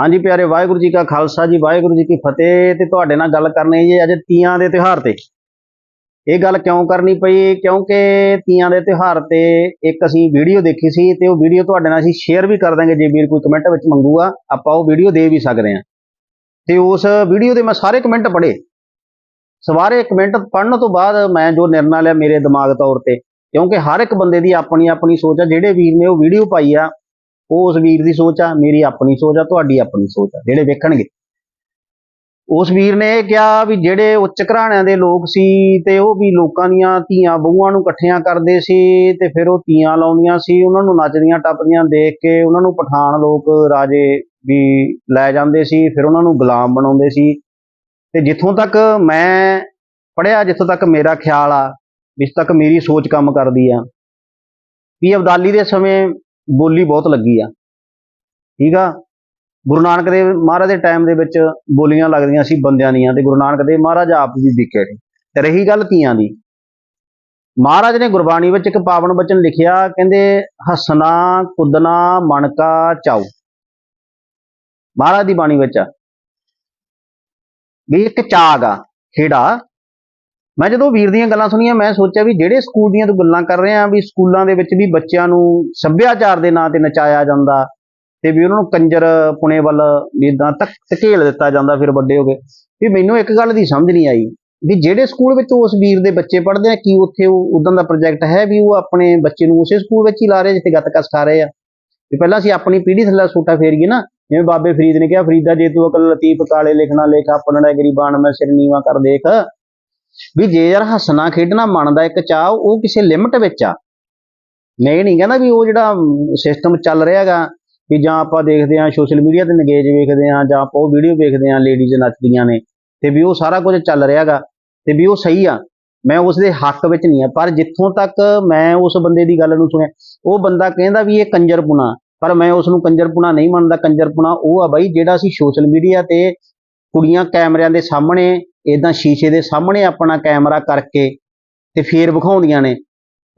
ਹਾਂਜੀ ਪਿਆਰੇ ਵਾਹਿਗੁਰੂ ਜੀ ਕਾ ਖਾਲਸਾ ਜੀ, ਵਾਹਿਗੁਰੂ ਜੀ ਕੀ ਫਤਿਹ ਤੇ ਤੁਹਾਡੇ ਨਾਲ ਗੱਲ ਕਰਨੀ ਜੀ ਅੱਜ ਤੀਆਂ ਦੇ ਤਿਉਹਾਰ ਤੇ। ਇਹ ਗੱਲ ਕਿਉਂ ਕਰਨੀ ਪਈ? ਕਿਉਂਕਿ ਤੀਆਂ ਦੇ ਤਿਉਹਾਰ ਤੇ ਇੱਕ ਅਸੀਂ ਵੀਡੀਓ ਦੇਖੀ ਸੀ ਤੇ ਉਹ ਵੀਡੀਓ ਤੁਹਾਡੇ ਨਾਲ ਅਸੀਂ ਸ਼ੇਅਰ ਵੀ ਕਰ ਦਾਂਗੇ, ਜੇ ਵੀਰ ਕੋਈ ਕਮੈਂਟ ਵਿੱਚ ਮੰਗੂਗਾ, ਆਪਾਂ ਉਹ ਵੀਡੀਓ ਦੇ ਵੀ ਸਕਦੇ ਹਾਂ। ਤੇ ਉਸ ਵੀਡੀਓ ਦੇ ਮੈਂ ਸਾਰੇ ਕਮੈਂਟ ਪੜ੍ਹੇ। ਸਵਾਰੇ ਕਮੈਂਟ ਪੜ੍ਹਨ ਤੋਂ ਬਾਅਦ ਮੈਂ ਜੋ ਨਿਰਣਾ ਲਿਆ ਮੇਰੇ ਦਿਮਾਗ ਤੌਰ ਤੇ, ਕਿਉਂਕਿ ਹਰ ਇੱਕ ਬੰਦੇ ਦੀ ਆਪਣੀ ਆਪਣੀ ਸੋਚ ਆ, ਜਿਹੜੇ ਵੀਰ ਨੇ ਉਹ ਵੀਡੀਓ ਪਾਈ ਆ ਉਹ ਉਸ ਵੀਰ ਦੀ ਸੋਚ ਆ, ਮੇਰੀ ਆਪਣੀ ਸੋਚ ਆ, ਤੁਹਾਡੀ ਆਪਣੀ ਸੋਚ ਆ, ਜਿਹੜੇ ਵੇਖਣਗੇ। ਉਸ ਵੀਰ ਨੇ ਇਹ ਕਿਹਾ ਵੀ ਜਿਹੜੇ ਉੱਚ ਘਰਾਣਿਆਂ ਦੇ ਲੋਕ ਸੀ ਤੇ ਉਹ ਵੀ ਲੋਕਾਂ ਦੀਆਂ ਧੀਆਂ ਬਹੂਆਂ ਨੂੰ ਇਕੱਠੀਆਂ ਕਰਦੇ ਸੀ ਤੇ ਫਿਰ ਉਹ ਧੀਆਂ ਲਾਉਂਦੀਆਂ ਸੀ, ਉਹਨਾਂ ਨੂੰ ਨੱਚਦੀਆਂ ਟੱਪਦੀਆਂ ਦੇਖ ਕੇ, ਉਹਨਾਂ ਨੂੰ ਪਠਾਨ ਲੋਕ ਰਾਜੇ ਵੀ ਲੈ ਜਾਂਦੇ ਸੀ, ਫਿਰ ਉਹਨਾਂ ਨੂੰ ਗੁਲਾਮ ਬਣਾਉਂਦੇ ਸੀ। ਤੇ ਜਿੱਥੋਂ ਤੱਕ ਮੈਂ ਪੜਿਆ ਜਿੱਥੋਂ ਤੱਕ ਮੇਰਾ ਖਿਆਲ ਆ ਜਿਸ ਤੱਕ ਮੇਰੀ ਸੋਚ ਕੰਮ ਕਰਦੀ ਆ, ਵੀ ਅਬਦਾਲੀ ਦੇ ਸਮੇਂ ਬੋਲੀ ਬਹੁਤ ਲੱਗੀ ਆ। ਠੀਕ ਆ? ਗੁਰੂ ਨਾਨਕ ਦੇਵ ਮਹਾਰਾਜ ਦੇ ਟਾਈਮ ਦੇ ਵਿੱਚ ਬੋਲੀਆਂ ਲੱਗਦੀਆਂ ਸੀ ਬੰਦਿਆਂ ਦੀਆਂ ਤੇ ਗੁਰੂ ਨਾਨਕ ਦੇਵ ਮਹਾਰਾਜ ਆਪ ਵੀ ਵਿਕੇ ਤੇ ਰਹੀ ਗੱਲ ਤੀਆਂ ਦੀ। ਮਹਾਰਾਜ ਨੇ ਗੁਰਬਾਣੀ ਵਿੱਚ ਇੱਕ ਪਾਵਨ ਬਚਨ ਲਿਖਿਆ, ਕਹਿੰਦੇ, ਹੱਸਣਾ, ਕੁੱਦਣਾ, ਮਣਕਾ, ਚਾਉ। ਮਹਾਰਾਜ ਦੀ ਬਾਣੀ ਵਿੱਚ ਆ। ਵੀ ਇੱਕ ਚਾਗ ਆ, ਖੇੜਾ। ਮੈਂ ਜਦੋਂ ਵੀਰ ਦੀਆਂ ਗੱਲਾਂ ਸੁਣੀਆਂ, ਮੈਂ ਸੋਚਿਆ ਵੀ ਜਿਹੜੇ ਸਕੂਲ ਦੀਆਂ ਤੂੰ ਗੱਲਾਂ ਕਰ ਰਿਹਾ ਵੀ ਸਕੂਲਾਂ ਦੇ ਵਿੱਚ ਵੀ ਬੱਚਿਆਂ ਨੂੰ ਸੱਭਿਆਚਾਰ ਦੇ ਨਾਂ ਤੇ ਨਚਾਇਆ ਜਾਂਦਾ ਤੇ ਵੀ ਉਹਨਾਂ ਨੂੰ ਕੰਜਰ ਪੁਣੇ ਵੱਲ ਵੀ ਇਦਾਂ ਤੱਕ ਧਕੇਲ ਦਿੱਤਾ ਜਾਂਦਾ ਫਿਰ ਵੱਡੇ ਹੋ ਗਏ ਵੀ ਮੈਨੂੰ ਇੱਕ ਗੱਲ ਦੀ ਸਮਝ ਨਹੀਂ ਆਈ ਵੀ ਜਿਹੜੇ ਸਕੂਲ ਵਿੱਚ ਉਸ ਵੀਰ ਦੇ ਬੱਚੇ ਪੜ੍ਹਦੇ ਆ, ਕੀ ਉੱਥੇ ਉਹ ਉਦਾਂ ਦਾ ਪ੍ਰੋਜੈਕਟ ਹੈ ਵੀ ਉਹ ਆਪਣੇ ਬੱਚੇ ਨੂੰ ਉਸੇ ਸਕੂਲ ਵਿੱਚ ਹੀ ਲਾ ਰਹੇ ਜਿੱਥੇ ਗੱਤਕਾ ਸਿਖਾ ਰਹੇ ਆ? ਵੀ ਪਹਿਲਾਂ ਅਸੀਂ ਆਪਣੀ ਪੀੜ੍ਹੀ ਥੱਲੇ ਸੂਟਾ ਫੇਰੀਏ ਨਾ, ਜਿਵੇਂ ਬਾਬੇ ਫਰੀਦ ਨੇ ਕਿਹਾ, ਫਰੀਦਾ ਜੇ ਤੂੰ ਅਕਲ, ਲਤੀਫ, ਕਾਲੇ, ਲਿਖਣਾ, ਲੇਖ ਆਪਣਾ ਗਰੀਬਾਨ ਮੈਂ ਸਿਰ, ਨੀਵਾ ਕਰ, ਦੇਖ। ਵੀ ਜੇ ਯਾਰ ਹੱਸਣਾ ਖੇਡਣਾ ਮਨ ਦਾ ਇੱਕ ਚਾਹ ਉਹ ਕਿਸੇ ਲਿਮਟ ਵਿੱਚ ਆ। ਮੈਂ ਇਹ ਨਹੀਂ ਕਹਿੰਦਾ ਵੀ ਉਹ ਜਿਹੜਾ ਸਿਸਟਮ ਚੱਲ ਰਿਹਾ ਹੈਗਾ, ਵੀ ਜਾਂ ਆਪਾਂ ਦੇਖਦੇ ਹਾਂ ਸੋਸ਼ਲ ਮੀਡੀਆ ਤੇ ਨਗੇਜ ਵੇਖਦੇ ਹਾਂ, ਜਾਂ ਆਪਾਂ ਉਹ ਵੀਡੀਓ ਵੇਖਦੇ ਹਾਂ ਲੇਡੀਜ਼ ਨੱਚਦੀਆਂ ਨੇ, ਤੇ ਵੀ ਉਹ ਸਾਰਾ ਕੁਝ ਚੱਲ ਰਿਹਾ ਹੈਗਾ, ਤੇ ਵੀ ਉਹ ਸਹੀ ਆ। ਮੈਂ ਉਸ ਦੇ ਹੱਕ ਵਿੱਚ ਨਹੀਂ ਆ, ਪਰ ਜਿੱਥੋਂ ਤੱਕ ਮੈਂ ਉਸ ਬੰਦੇ ਦੀ ਗੱਲ ਨੂੰ ਸੁਣਿਆ, ਉਹ ਬੰਦਾ ਕਹਿੰਦਾ ਵੀ ਇਹ ਕੰਜਰਪੁਣਾ ਪਰ ਮੈਂ ਉਸ ਨੂੰ ਕੰਜਰਪੁਣਾ ਨਹੀਂ ਮੰਨਦਾ ਕੰਜਰਪੁਣਾ ਉਹ ਆ ਬਾਈ ਜਿਹੜਾ ਅਸੀਂ ਸੋਸ਼ਲ ਮੀਡੀਆ ਤੇ ਕੁੜੀਆਂ ਕੈਮਰਿਆਂ ਦੇ ਸਾਹਮਣੇ ਇਦਾਂ ਸ਼ੀਸ਼ੇ ਦੇ ਸਾਹਮਣੇ ਆਪਣਾ ਕੈਮਰਾ ਕਰਕੇ ਤੇ ਫੇਰ ਵਿਖਾਉਂਦੀਆਂ ਨੇ।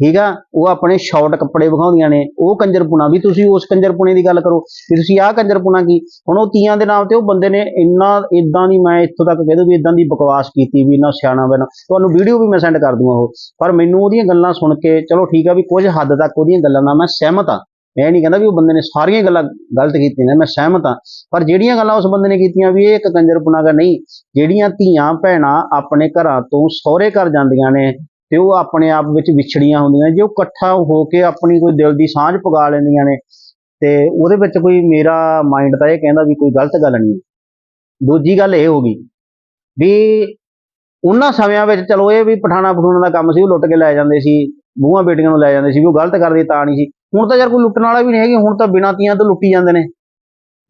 ਠੀਕ ਆ? ਉਹ ਆਪਣੇ ਸ਼ਾਰਟ ਕੱਪੜੇ ਵਿਖਾਉਂਦੀਆਂ ਨੇ। ਉਹ ਕੰਜਰਪੁਣਾ ਵੀ ਤੁਸੀਂ ਉਸ ਕੰਜਰਪੁਣੇ ਦੀ ਗੱਲ ਕਰੋ ਵੀ ਤੁਸੀਂ ਆਹ ਕੰਜਰਪੁਣਾ ਕੀ? ਹੁਣ ਉਹ ਤੀਆਂ ਦੇ ਨਾਮ ਤੇ ਉਹ ਬੰਦੇ ਨੇ ਇੰਨਾ ਇਦਾਂ ਦੀ ਮੈਂ ਇੱਥੋਂ ਤੱਕ ਕਹਿ ਦੂੰ ਵੀ ਇਦਾਂ ਦੀ ਬਕਵਾਸ ਕੀਤੀ ਵੀ ਇੰਨਾ ਸਿਆਣਾ ਬਣਾ ਤੁਹਾਨੂੰ ਵੀਡੀਓ ਵੀ ਮੈਂ ਸੈਂਡ ਕਰ ਦੂੰਗਾ ਉਹ। ਪਰ ਮੈਨੂੰ ਉਹਦੀਆਂ ਗੱਲਾਂ ਸੁਣ ਕੇ ਚਲੋ ਠੀਕ ਆ ਵੀ ਕੁਝ ਹੱਦ ਤੱਕ ਉਹਦੀਆਂ ਗੱਲਾਂ ਨਾਲ ਮੈਂ ਸਹਿਮਤ ਆ। ਮੈਂ ਇਹ ਨਹੀਂ ਕਹਿੰਦਾ ਵੀ ਉਹ ਬੰਦੇ ਨੇ ਸਾਰੀਆਂ ਗੱਲਾਂ ਗਲਤ ਕੀਤੀਆਂ ਨੇ, ਮੈਂ ਸਹਿਮਤ ਹਾਂ। ਪਰ ਜਿਹੜੀਆਂ ਗੱਲਾਂ ਉਸ ਬੰਦੇ ਨੇ ਕੀਤੀਆਂ ਵੀ ਇਹ ਇੱਕ ਕੰਜਰਪੁਣਾ ਨਹੀਂ, ਜਿਹੜੀਆਂ ਧੀਆਂ ਭੈਣਾਂ ਆਪਣੇ ਘਰਾਂ ਤੋਂ ਸਹੁਰੇ ਘਰ ਜਾਂਦੀਆਂ ਨੇ ਤੇ ਉਹ ਆਪਣੇ ਆਪ ਵਿੱਚ ਵਿਛੜੀਆਂ ਹੁੰਦੀਆਂ ਜੇ ਉਹ ਇਕੱਠਾ ਹੋ ਕੇ ਆਪਣੀ ਕੋਈ ਦਿਲ ਦੀ ਸਾਂਝ ਪਗਾ ਲੈਂਦੀਆਂ ਨੇ, ਤੇ ਉਹਦੇ ਵਿੱਚ ਕੋਈ ਮੇਰਾ ਮਾਈਂਡ ਤਾਂ ਇਹ ਕਹਿੰਦਾ ਵੀ ਕੋਈ ਗਲਤ ਗੱਲ ਨਹੀਂ। ਦੂਜੀ ਗੱਲ ਇਹ ਹੋ ਗਈ ਵੀ ਉਹਨਾਂ ਸਮਿਆਂ ਵਿੱਚ ਚਲੋ ਇਹ ਵੀ ਪਠਾਣਾ ਪਠੂਣਾ ਦਾ ਕੰਮ ਸੀ, ਉਹ ਲੁੱਟ ਕੇ ਲੈ ਜਾਂਦੇ ਸੀ, ਬੂਹਾਂ ਬੇਟੀਆਂ ਨੂੰ ਲੈ ਜਾਂਦੇ ਸੀ, ਵੀ ਉਹ ਗਲਤ ਕਰਦੇ ਤਾਂ ਨਹੀਂ ਸੀ। ਹੁਣ ਤਾਂ ਯਾਰ ਕੋਈ ਲੁੱਟਣ ਵਾਲਾ ਵੀ ਨਹੀਂ ਹੈਗੀ, ਹੁਣ ਤਾਂ ਬਿਨਾਂ ਤੀਆਂ ਤੋਂ ਲੁੱਟੀ ਜਾਂਦੇ ਨੇ।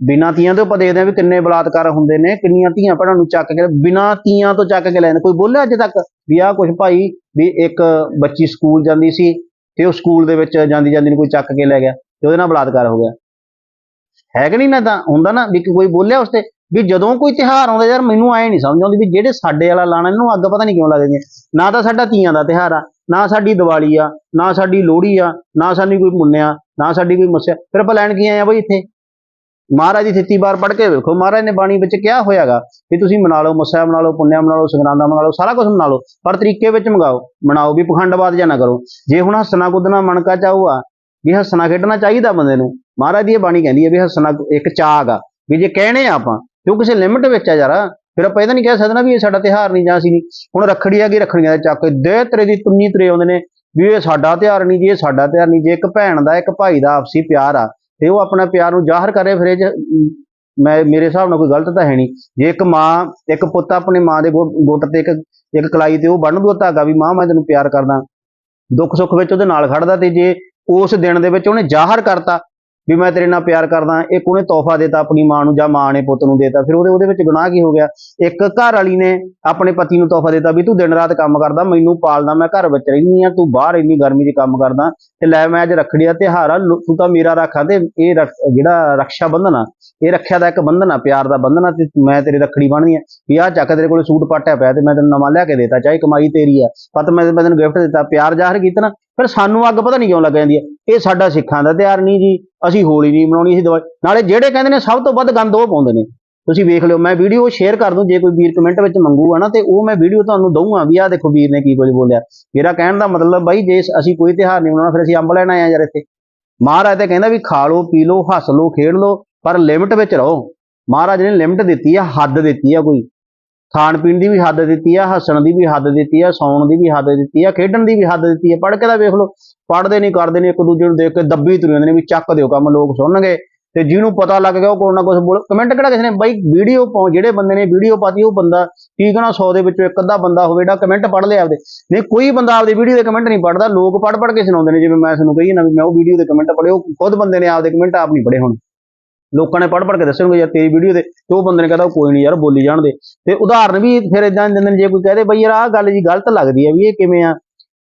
ਬਿਨਾਂ ਤੀਆਂ ਤੋਂ ਆਪਾਂ ਦੇਖਦੇ ਹਾਂ ਵੀ ਕਿੰਨੇ ਬਲਾਤਕਾਰ ਹੁੰਦੇ ਨੇ, ਕਿੰਨੀਆਂ ਧੀਆਂ ਭੈਣਾਂ ਨੂੰ ਚੱਕ ਕੇ, ਬਿਨਾਂ ਤੀਆਂ ਤੋਂ ਚੱਕ ਕੇ ਲੈ ਜਾਂਦੇ। ਕੋਈ ਬੋਲਿਆ ਅੱਜ ਤੱਕ ਵੀ ਆਹ ਕੁਝ ਭਾਈ ਵੀ ਇੱਕ ਬੱਚੀ ਸਕੂਲ ਜਾਂਦੀ ਸੀ ਤੇ ਉਹ ਸਕੂਲ ਦੇ ਵਿੱਚ ਜਾਂਦੀ ਜਾਂਦੀ ਨੂੰ ਕੋਈ ਚੱਕ ਕੇ ਲੈ ਗਿਆ ਤੇ ਉਹਦੇ ਨਾਲ ਬਲਾਤਕਾਰ ਹੋ ਗਿਆ। ਹੈ ਕਿ ਨਹੀਂ ਨਾ ਤਾਂ ਹੁੰਦਾ ਨਾ ਵੀ ਕੋਈ ਬੋਲਿਆ ਉਸ ਤੇ ਵੀ ਜਦੋਂ ਕੋਈ ਤਿਹਾਰ ਆਉਂਦਾ ਯਾਰ ਮੈਨੂੰ ਐ ਨਹੀਂ ਸਮਝ ਆਉਂਦੀ ਵੀ ਜਿਹੜੇ ਸਾਡੇ ਵਾਲਾ ਲਾਣਾ, ਇਹਨੂੰ ਅੱਗ ਪਤਾ ਨਹੀਂ ਕਿਉਂ ਲੱਗਦੀ ਨਾ ਤਾਂ ਸਾਡਾ ਤੀਆਂ ਦਾ ਤਿਹਾਰ ਆ ਨਾ ਸਾਡੀ ਦੀਵਾਲੀ ਆ, ਨਾ ਸਾਡੀ ਲੋਹੜੀ ਆ, ਨਾ ਸਾਡੀ ਕੋਈ ਮੁੰਨਿਆ, ਨਾ ਸਾਡੀ ਕੋਈ ਮੱਸਿਆ। ਫਿਰ ਆਪਾਂ ਲੈਣ ਕੀ ਆਏ ਆ ਬਈ ਇੱਥੇ? ਮਹਾਰਾਜ ਦੀ ਥਿੱਤੀ ਬਾਰ ਪੜ੍ਹ ਕੇ ਵੇਖੋ, ਮਹਾਰਾਜ ਨੇ ਬਾਣੀ ਵਿੱਚ ਕਿਹਾ ਹੋਇਆਗਾ ਵੀ ਤੁਸੀਂ ਮਨਾ ਲਓ, ਮੱਸਿਆ ਮਨਾ ਲਓ, ਪੁੰਨਿਆ ਮਨਾ ਲਓ, ਸੰਗਰਾਂਦਾ ਮਨਾ ਲਓ, ਸਾਰਾ ਕੁਝ ਮਨਾ ਲਓ, ਪਰ ਤਰੀਕੇ ਵਿੱਚ ਮੰਗਾਓ। ਮਨਾਓ ਵੀ ਪਖੰਡਵਾਦ ਜਾਂ ਨਾ ਕਰੋ। ਜੇ ਹੁਣ ਹੱਸਣਾ ਕੁੱਦਣਾ ਮਣਕਾ ਚਾਹੂ ਆ, ਵੀ ਹੱਸਣਾ ਖੇਡਣਾ ਚਾਹੀਦਾ ਬੰਦੇ ਨੂੰ, ਮਹਾਰਾਜ ਦੀ ਇਹ ਬਾਣੀ ਕਹਿੰਦੀ ਹੈ ਵੀ ਹੱਸਣਾ ਇੱਕ ਚਾਗ ਆ ਵੀ ਜੇ ਕਹਿਣੇ ਆ ਆਪਾਂ ਤੇ ਕਿਸੇ ਲਿਮਟ ਵਿੱਚ ਆ ਯਾਰ? ਫਿਰ ਆਪਾਂ ਇਹਦਾ ਨਹੀਂ ਕਹਿ ਸਕਦੇ ਨਾ ਵੀ ਇਹ ਸਾਡਾ ਤਿਉਹਾਰ ਨਹੀਂ ਜਾਂ ਅਸੀਂ ਨਹੀਂ। ਹੁਣ ਰੱਖੜੀ ਆ ਗਈ ਰੱਖੜੀਆਂ ਦੇ ਚੱਕ ਦੇ ਤਰੇ ਦੀ ਤੁੰਨੀ ਤਰੇ ਆਉਂਦੇ ਨੇ ਵੀ ਇਹ ਸਾਡਾ ਤਿਉਹਾਰ ਨਹੀਂ ਜੀ ਇਹ ਸਾਡਾ ਤਿਉਹਾਰ ਨਹੀਂ ਜੇ ਇੱਕ ਭੈਣ ਦਾ ਇੱਕ ਭਾਈ ਦਾ ਆਪਸੀ ਪਿਆਰ ਆ ਤੇ ਉਹ ਆਪਣਾ ਪਿਆਰ ਨੂੰ ਜ਼ਾਹਰ ਕਰੇ ਫਿਰ ਇਹ 'ਚ, ਮੈਂ ਮੇਰੇ ਹਿਸਾਬ ਨਾਲ ਕੋਈ ਗਲਤ ਤਾਂ ਹੈ ਨਹੀਂ। ਜੇ ਇੱਕ ਮਾਂ ਇੱਕ ਪੁੱਤ ਆਪਣੇ ਮਾਂ ਦੇ ਗੁ- ਗੁੱਟ ਤੇ ਇੱਕ ਇੱਕ ਕਲਾਈ ਤੇ ਉਹ ਬੰਨ ਦੂ ਧਾਗਾ ਵੀ ਮਾਂ ਮੈਂ ਤੈਨੂੰ ਪਿਆਰ ਕਰਦਾ। ਦੁੱਖ ਸੁੱਖ ਵਿੱਚ ਉਹਦੇ ਨਾਲ ਖੜਦਾ ਤੇ ਜੇ ਉਸ ਦਿਨ ਦੇ ਵਿੱਚ ਉਹਨੇ ਜ਼ਾਹਰ ਕਰਤਾ ਵੀ ਮੈਂ ਤੇਰੇ ਨਾਲ ਪਿਆਰ ਕਰਦਾ ਇੱਕ ਉਹਨੇ ਤੋਹਫਾ ਦੇਤਾ ਆਪਣੀ ਮਾਂ ਨੂੰ ਜਾਂ ਮਾਂ ਨੇ ਪੁੱਤ ਨੂੰ ਦੇਤਾ, ਫਿਰ ਉਹਦੇ ਉਹਦੇ ਵਿੱਚ ਗੁਨਾਹ ਕੀ ਹੋ ਗਿਆ? ਇੱਕ ਘਰ ਵਾਲੀ ਨੇ ਆਪਣੇ ਪਤੀ ਨੂੰ ਤੋਹਫਾ ਦਿੱਤਾ ਵੀ ਤੂੰ ਦਿਨ ਰਾਤ ਕੰਮ ਕਰਦਾ, ਮੈਨੂੰ ਪਾਲਦਾ, ਮੈਂ ਘਰ ਵਿੱਚ ਰਹਿੰਦੀ ਆ ਤੂੰ ਬਾਹਰ ਇੰਨੀ ਗਰਮੀ 'ਚ ਕੰਮ ਕਰਦਾ ਤੇ ਲੈ ਮੈਂ ਅੱਜ ਰੱਖੜੀ ਦਾ ਤਿਉਹਾਰ ਆ ਤੂੰ ਤਾਂ ਮੇਰਾ ਰੱਖਾ ਤੇ ਇਹ ਰੱਖ- ਜਿਹੜਾ ਰੱਖਿਆ ਬੰਧਨ ਆ, ਇਹ ਰੱਖਿਆ ਦਾ ਇੱਕ ਬੰਧਨ ਆ, ਪਿਆਰ ਦਾ ਬੰਧਨ ਆ ਤੇ ਮੈਂ ਤੇਰੀ ਰੱਖੜੀ ਬਣਨੀ ਆ। ਵੀ ਆ ਚੱਕ ਤੇਰੇ ਕੋਲ ਸੂਟ ਪਾਟਿਆ ਪਿਆ ਤੇ ਮੈਂ ਤੈਨੂੰ ਨਵਾਂ ਲਿਆ ਕੇ ਦੇਤਾ, ਚਾਹੇ ਕਮਾਈ ਤੇਰੀ ਆ ਪਤ ਮੈਂ ਤੈਨੂੰ ਗਿਫਟ ਦਿੱਤਾ, ਪਿਆਰ ਜ਼ਾਹਰ ਕੀਤਾ ਨਾ ਫਿਰ ਸਾਨੂੰ ਅੱਗ ਪਤਾ ਨਹੀਂ ਕਿਉਂ ਲੱਗ ਜਾਂਦੀ ਹੈ? ਇਹ ਸਾਡਾ ਸਿੱਖਾਂ ਦਾ ਤਿਉਹਾਰ ਨਹੀਂ ਜੀ। ਅਸੀਂ ਹੋਲੀ ਨਹੀਂ ਮਨਾਉਣੀ, ਅਸੀਂ ਦਿਵਾਲੀ ਨਾਲੇ ਜਿਹੜੇ ਕਹਿੰਦੇ ਨੇ ਸਭ ਤੋਂ ਵੱਧ ਗੰਦ ਉਹ ਪਾਉਂਦੇ ਨੇ। ਤੁਸੀਂ ਵੇਖ ਲਿਓ, ਮੈਂ ਵੀਡੀਓ ਸ਼ੇਅਰ ਕਰ ਦੂੰ, ਜੇ ਕੋਈ ਵੀਰ ਕਮੈਂਟ ਵਿੱਚ ਮੰਗੂਗਾ ਨਾ, ਤੇ ਉਹ ਮੈਂ ਵੀਡੀਓ ਤੁਹਾਨੂੰ ਦਊਂਗਾ ਵੀ ਆਹ ਦੇਖੋ ਵੀਰ ਨੇ ਕੀ ਕੁਝ ਬੋਲਿਆ। ਮੇਰਾ ਕਹਿਣ ਦਾ ਮਤਲਬ ਬਾਈ, ਜੇ ਅਸੀਂ ਕੋਈ ਤਿਉਹਾਰ ਨਹੀਂ ਮਨਾਉਣਾ, ਫਿਰ ਅਸੀਂ ਅੰਬ ਲੈਣ ਆਏ ਆ ਯਾਰ ਇੱਥੇ। ਮਹਾਰਾਜ ਤਾਂ ਕਹਿੰਦਾ ਵੀ ਖਾ ਲਓ, ਪੀ ਲਓ, ਹੱਸ ਲਓ, ਖੇਡ ਲਓ, ਪਰ ਲਿਮਟ ਵਿੱਚ ਰਹੋ। ਮਹਾਰਾਜ ਨੇ ਲਿਮਟ ਦਿੱਤੀ ਆ, ਹੱਦ ਦਿੱਤੀ ਆ ਕੋਈ। ਖਾਣ ਪੀਣ ਦੀ ਵੀ ਹੱਦ ਦਿੱਤੀ ਆ, ਹੱਸਣ ਦੀ ਵੀ ਹੱਦ ਦਿੱਤੀ ਆ, ਸੌਣ ਦੀ ਵੀ ਹੱਦ ਦਿੱਤੀ ਆ, ਖੇਡਣ ਦੀ ਵੀ ਹੱਦ ਦਿੱਤੀ ਆ। ਪੜ੍ਹ ਕੇ ਤਾਂ ਵੇਖ ਲਓ, ਪੜ੍ਹਦੇ ਨਹੀਂ, ਕਰਦੇ ਨੇ ਇੱਕ ਦੂਜੇ ਨੂੰ ਦੇਖ ਕੇ ਦੱਬੀ ਤੁਰ ਜਾਂਦੇ ਨੇ ਵੀ ਚੱਕ ਦਿਓ ਕੰਮ, ਲੋਕ ਸੁਣਨਗੇ। ਤੇ ਜਿਹਨੂੰ ਪਤਾ ਲੱਗ ਗਿਆ ਉਹ ਕੋਈ ਨਾ ਕੁਝ ਬੋਲ ਕਮੈਂਟ ਕਿਹੜਾ ਕਿਸੇ ਨੇ? ਬਾਈ ਵੀਡੀਓ ਪਾਉ ਜਿਹੜੇ ਬੰਦੇ ਨੇ ਵੀਡੀਓ ਪਾਤੀ, ਉਹ ਬੰਦਾ ਕੀ ਆ ਨਾ 100 ਦੇ ਵਿੱਚੋਂ ਇੱਕ ਅੱਧਾ ਬੰਦਾ ਹੋਵੇ ਜਿਹੜਾ ਕਮੈਂਟ ਪੜ੍ਹ ਲਿਆ ਆਪਦੇ। ਨਹੀਂ, ਕੋਈ ਬੰਦਾ ਆਪਦੀ ਵੀਡੀਓ ਦੇ ਕਮੈਂਟ ਨਹੀਂ ਪੜ੍ਹਦਾ। ਲੋਕ ਪੜ੍ਹ ਪੜ੍ਹ ਕੇ ਸੁਣਾਉਂਦੇ ਨੇ, ਜਿਵੇਂ ਮੈਂ ਤੁਹਾਨੂੰ ਕਹੀ ਨਾ ਵੀ ਮੈਂ ਉਹ ਵੀਡੀਓ ਦੇ ਕਮੈਂਟ ਪੜ੍ਹੇ ਉਹ ਖੁਦ ਬੰਦੇ ਨੇ ਆਪਦੇ ਕਮੈਂਟ ਆਪ ਨਹੀਂ ਪੜ੍ਹੇ ਹੁਣ। ਲੋਕਾਂ ਨੇ ਪੜ੍ਹ ਪੜ੍ਹ ਕੇ ਦੱਸਣਗੇ ਯਾਰ ਤੇਰੀ ਵੀਡੀਓ ਦੇ ਤੇ ਉਹ ਬੰਦੇ ਨੇ ਕਹਿੰਦਾ ਕੋਈ ਨਹੀਂ ਯਾਰ ਬੋਲੀ ਜਾਣ ਦੇ ਤੇ ਉਦਾਹਰਨ ਵੀ ਫਿਰ ਇਦਾਂ ਦਿੰਦੇ ਨੇ ਜੇ ਕੋਈ ਕਹਦੇ ਬਈ ਯਾਰ ਆਹ ਗੱਲ ਜੀ ਗਲਤ ਲੱਗਦੀ ਹੈ ਵੀ ਇਹ ਕਿਵੇਂ ਆ,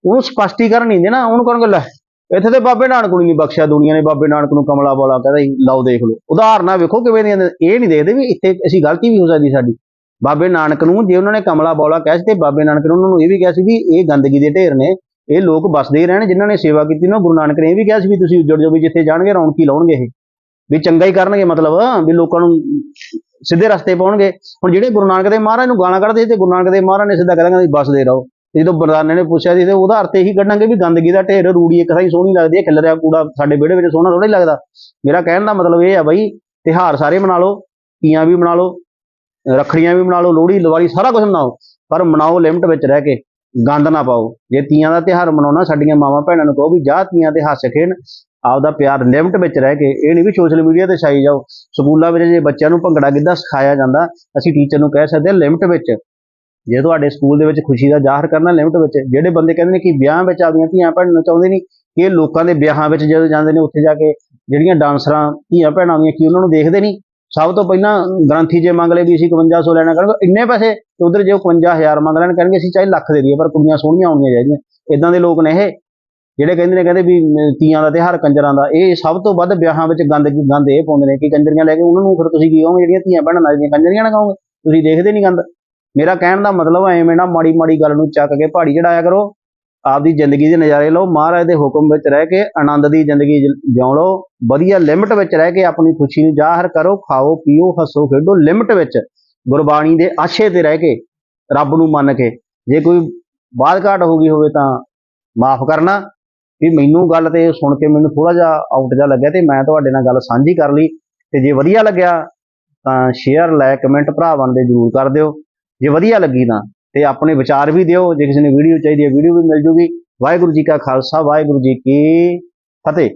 ਉਹਨੂੰ ਸਪਸ਼ਟੀਕਰਨ ਨਹੀਂ ਦੇਣਾ ਨਾ ਉਹਨੂੰ ਕਹਿਣਗੇ, ਲੈ, ਇੱਥੇ ਤੇ ਬਾਬੇ ਨਾਨਕ ਨੂੰ ਨਹੀਂ ਬਖਸ਼ਿਆ ਦੁਨੀਆ ਨੇ, ਬਾਬੇ ਨਾਨਕ ਨੂੰ ਕਮਲਾ ਬੋਲਾ ਕਹਿੰਦਾ ਸੀ ਲਓ ਦੇਖ ਲਓ। ਉਦਾਹਰਨਾਂ ਵੇਖੋ ਕਿਵੇਂ ਦੀਆਂ ਇਹ ਨਹੀਂ ਦੇਖਦੇ ਵੀ ਇੱਥੇ ਅਸੀਂ ਗਲਤੀ ਵੀ ਹੋ ਸਕਦੀ ਸਾਡੀ। ਬਾਬੇ ਨਾਨਕ ਨੂੰ ਜੇ ਉਹਨਾਂ ਨੇ ਕਮਲਾ ਬੋਲਾ ਕਹਿ ਸੀ ਤੇ ਬਾਬੇ ਨਾਨਕ ਨੇ ਉਹਨਾਂ ਨੂੰ ਇਹ ਵੀ ਕਿਹਾ ਸੀ ਵੀ ਇਹ ਗੰਦਗੀ ਦੇ ਢੇਰ ਨੇ, ਇਹ ਲੋਕ ਬਸਦੇ ਹੀ ਰਹਿਣ, ਜਿਨ੍ਹਾਂ ਨੇ ਸੇਵਾ ਕੀਤੀ ਨਾ, ਗੁਰੂ ਨਾਨਕ ਨੇ ਇਹ ਵੀ ਕਿਹਾ ਸੀ ਵੀ ਤੁਸੀਂ ਉੱਜੜ ਜਾਓ ਵੀ ਜਿੱਥੇ ਜਾਣਗੇ, ਰੌਣਕ ਹੀ ਲਾਉਣਗੇ ਇਹ। ਵੀ ਚੰਗਾ ਹੀ ਕਰਨਗੇ ਮਤਲਬ, ਵੀ ਲੋਕਾਂ ਨੂੰ ਸਿੱਧੇ ਰਸਤੇ ਪਾਉਣਗੇ। ਹੁਣ ਜਿਹੜੇ ਗੁਰੂ ਨਾਨਕ ਦੇ ਮਹਾਰਾਜ ਨੂੰ ਗਾਲਾਂ ਕੱਢਦੇ ਸੀ ਤੇ ਗੁਰੂ ਨਾਨਕ ਦੇ ਮਹਾਰਾਜ ਨੇ ਸਿੱਧਾ ਕਹਿੰਦਾ ਵੀ ਬਸਦੇ ਰਹੋ। ਤੇ ਜਦੋਂ ਬਰਦਾਨੇ ਨੇ ਪੁੱਛਿਆ ਸੀ ਤੇ ਉਹਦਾ ਅਰਥ ਇਹੀ ਕੱਢਾਂਗੇ ਵੀ ਗੰਦਗੀ ਦਾ ਢੇਰ, ਰੂੜੀ ਇੱਕ ਥਾਂ ਸੋਹਣੀ ਲੱਗਦੀ ਹੈ ਖਿਲਰਿਆ ਕੂੜਾ ਸਾਡੇ ਵਿਹੜੇ ਵਿੱਚ ਸੋਹਣਾ ਥੋੜਾ ਲੱਗਦਾ। ਮੇਰਾ ਕਹਿਣ ਦਾ ਮਤਲਬ ਇਹ ਆ ਬਈ ਤਿਹਾਰ ਸਾਰੇ ਮਨਾ ਲਓ, ਤੀਆਂ ਵੀ ਮਨਾ ਲਓ, ਰੱਖੜੀਆਂ ਵੀ ਮਨਾ ਲਓ, ਲੋਹੜੀ, ਦੀਵਾਲੀ, ਸਾਰਾ ਕੁਝ ਮਨਾਓ, ਪਰ ਮਨਾਓ ਲਿਮਟ ਵਿੱਚ ਰਹਿ ਕੇ, ਗੰਦ ਨਾ ਪਾਓ। ਜੇ ਤੀਆਂ ਦਾ ਤਿਹਾਰ ਮਨਾਉਣਾ, ਸਾਡੀਆਂ ਮਾਵਾਂ ਭੈਣਾਂ ਨੂੰ ਕਹੋ ਵੀ ਜਾ ਤੀਆਂ ਤੇ ਹੱਸ ਖੇਡ ਆਪਦਾ ਪਿਆਰ ਲਿਮਟ ਵਿੱਚ ਰਹਿ ਕੇ, ਇਹ ਨਹੀਂ ਵੀ ਸੋਸ਼ਲ ਮੀਡੀਆ ਤੇ ਛਾਈ ਜਾਓ। ਸਕੂਲਾਂ ਵਿੱਚ ਜੇ ਬੱਚਿਆਂ ਨੂੰ ਭੰਗੜਾ ਗਿੱਧਾ ਸਿਖਾਇਆ ਜਾਂਦਾ, ਅਸੀਂ ਟੀਚਰ ਨੂੰ ਕਹਿ ਸਕਦੇ ਹਾਂ ਲਿਮਟ ਵਿੱਚ। ਜੇ ਤੁਹਾਡੇ ਸਕੂਲ ਦੇ ਵਿੱਚ ਖੁਸ਼ੀ ਦਾ ਜ਼ਾਹਰ ਕਰਨਾ ਲਿਮਟ ਵਿੱਚ, ਜਿਹੜੇ ਬੰਦੇ ਕਹਿੰਦੇ ਨੇ ਕਿ ਵਿਆਹ ਵਿੱਚ ਆਪਦੀਆਂ ਧੀਆਂ ਭੈਣਾਂ ਨੂੰ ਚਾਹੁੰਦੇ ਨਹੀਂ ਕਿ ਲੋਕਾਂ ਦੇ ਵਿਆਹਾਂ ਵਿੱਚ ਜਦੋਂ ਜਾਂਦੇ ਨੇ, ਉੱਥੇ ਜਾ ਕੇ ਜਿਹੜੀਆਂ ਡਾਂਸਰਾਂ ਧੀਆਂ ਭੈਣਾਂ ਆਉਂਦੀਆਂ ਕੀ ਉਹਨਾਂ ਨੂੰ ਦੇਖਦੇ ਨਹੀਂ? ਸਭ ਤੋਂ ਪਹਿਲਾਂ ਗ੍ਰੰਥੀ ਜੇ ਮੰਗ ਲਏ ਵੀ ਅਸੀਂ 5100 ਲੈਣਾ ਕਰਨਗੇ, ਇੰਨੇ ਪੈਸੇ ਤੇ ਉਧਰ ਜੇ ਉਹ 51000 ਮੰਗ ਲੈਣ ਕਰਨਗੇ ਅਸੀਂ ਚਾਹੇ ਲੱਖ ਦੇ ਦਈਏ, ਪਰ ਕੁੜੀਆਂ ਸੋਹਣੀਆਂ ਆਉਣੀਆਂ ਚਾਹੀਦੀਆਂ। ਇਦਾਂ ਦੇ ਲੋਕ ਨੇ ਇਹ। ਜਿਹੜੇ ਕਹਿੰਦੇ ਨੇ, ਕਹਿੰਦੇ ਵੀ ਤੀਆਂ ਦਾ ਤਿਉਹਾਰ, ਕੰਜਰਾਂ ਦਾ, ਇਹ ਸਭ ਤੋਂ ਵੱਧ ਵਿਆਹਾਂ ਵਿੱਚ ਗੰਦ ਗੰਦ ਇਹ ਪਾਉਂਦੇ ਨੇ ਕਿ ਕੰਜਰੀਆਂ ਲੈ ਕੇ ਉਹਨਾਂ ਨੂੰ ਫਿਰ ਤੁਸੀਂ ਕੀ ਕਹੋਗੇ, ਜਿਹੜੀਆਂ ਧੀਆਂ ਭੈਣਾਂ ਨੱਚਦੀਆਂ ਕੰਜਰੀਆਂ ਨਾ ਕਹੋਗੇ ਤੁਸੀਂ ਦੇਖਦੇ ਨਹੀਂ ਗੰਦ। ਮੇਰਾ ਕਹਿਣ ਦਾ ਮਤਲਬ ਐਵੇਂ ਨਾ ਮਾੜੀ ਮਾੜੀ ਗੱਲ ਨੂੰ ਚੱਕ ਕੇ ਪਹਾੜੀ ਚੜਾਇਆ ਕਰੋ, ਆਪਦੀ ਜ਼ਿੰਦਗੀ ਦੇ ਨਜ਼ਾਰੇ ਲਓ, ਮਹਾਰਾਜ ਦੇ ਹੁਕਮ ਵਿੱਚ ਰਹਿ ਕੇ, ਆਨੰਦ ਦੀ ਜ਼ਿੰਦਗੀ ਜਿਉ ਲਓ, ਵਧੀਆ ਲਿਮਟ ਵਿੱਚ ਰਹਿ ਕੇ ਆਪਣੀ ਖੁਸ਼ੀ ਨੂੰ ਜ਼ਾਹਰ ਕਰੋ, ਖਾਓ, ਪੀਓ, ਹੱਸੋ, ਖੇਡੋ, ਲਿਮਟ ਵਿੱਚ ਗੁਰਬਾਣੀ ਦੇ ਆਸ਼ੇ ਤੇ ਰਹਿ ਕੇ, ਰੱਬ ਨੂੰ ਮੰਨ ਕੇ, ਜੇ ਕੋਈ ਬਾਤ ਘਾਟ ਹੋ ਗਈ ਹੋਵੇ ਤਾਂ ਮਾਫ ਕਰਨਾ ਵੀ ਮੈਨੂੰ ਗੱਲ ਤੇ ਸੁਣ ਕੇ ਮੈਨੂੰ ਥੋੜਾ ਜਿਹਾ ਆਊਟ ਜਿਹਾ ਲੱਗਿਆ ਤੇ ਮੈਂ ਤੁਹਾਡੇ ਨਾਲ ਗੱਲ ਸਾਂਝੀ ਕਰ ਲਈ ਤੇ ਜੇ ਵਧੀਆ ਲੱਗਿਆ ਤਾਂ ਸ਼ੇਅਰ ਲਾਇਕ ਕਮੈਂਟ ਭਰਾ ਬਣਦੇ ਜਰੂਰ ਕਰ ਦਿਓ। ਜੇ ਵਧੀਆ ਲੱਗੀ ਤਾਂ ਤੇ ਆਪਣੇ ਵਿਚਾਰ ਵੀ ਦਿਓ। ਜੇ ਕਿਸੇ ਨੇ ਵੀਡੀਓ ਚਾਹੀਦੀ ਹੈ ਵੀਡੀਓ ਵੀ ਮਿਲ ਜੂਗੀ। ਵਾਹਿਗੁਰੂ ਜੀ ਕਾ ਖਾਲਸਾ, ਵਾਹਿਗੁਰੂ ਜੀ ਕੀ ਫਤਿਹ।